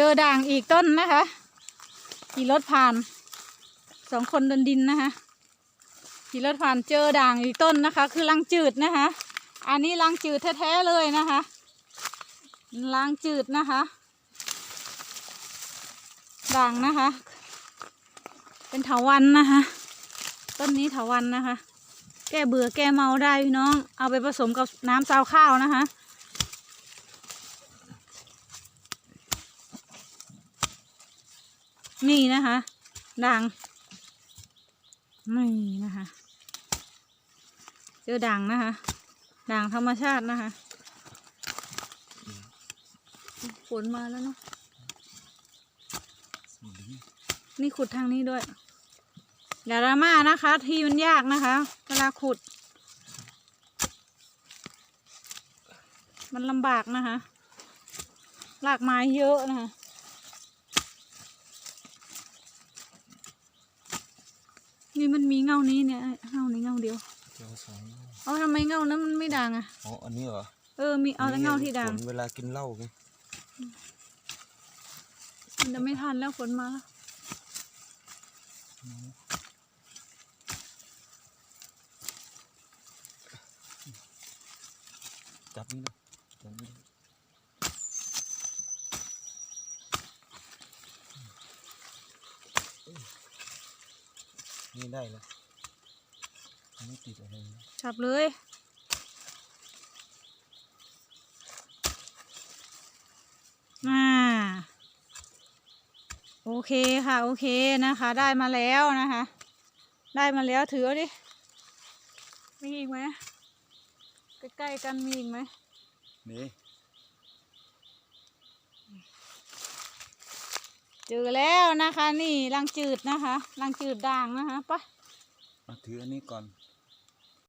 เจอด่างอีกต้นนะคะขี่รถผ่านสองคนเดินดินนะคะขี่รถผ่านเจอด่างอีกต้นนะคะ คือลังจืดนะคะ อันนี้ลังจืดแท้ๆเลยนะคะลังจืดนะคะ ด่างนะคะ เป็นเถาวันนะคะ ต้นนี้เถาวันนะคะ แก้เบื่อแก้เมาได้พี่น้อง เอาไปผสมกับน้ำซาวข้าวนะคะ นี่นะคะ ด่างนี่นะคะ เจอด่างนะคะ ด่างธรรมชาตินะคะฝนมาแล้วเนาะนี่ขุดทางนี้ด้วยอย่าดราม่านะคะ ที่มันยากนะคะ เวลาขุด มันลำบากนะคะรากไม้เยอะนะคะ นี่มันมีเงานี้เนี่ยเงานี้เงาเดียวเจ้าสองเอาทำไมเงานั้นมันไม่ด่างอะอ๋ออันนี้เหรอเออมีเอาแต่เงาที่ด่างฝนเวลากินเหล้าไงมันจะไม่ทันแล้วฝนมาแล้วจับนี่นะจับนี่ นะนี่ได้แล้วอันนี้ติดอะไรนะจับเลยอ่าโอเคค่ะ โอเคนะคะ ได้มาแล้วนะคะ ได้มาแล้วถือเอาดิมีอีกไหมใกล้ๆกันมีอีกไหมนี่ เจอแล้วนะคะ นี่รังจืดนะคะรังจืดด่างนะคะปะมาถืออันนี้ก่อน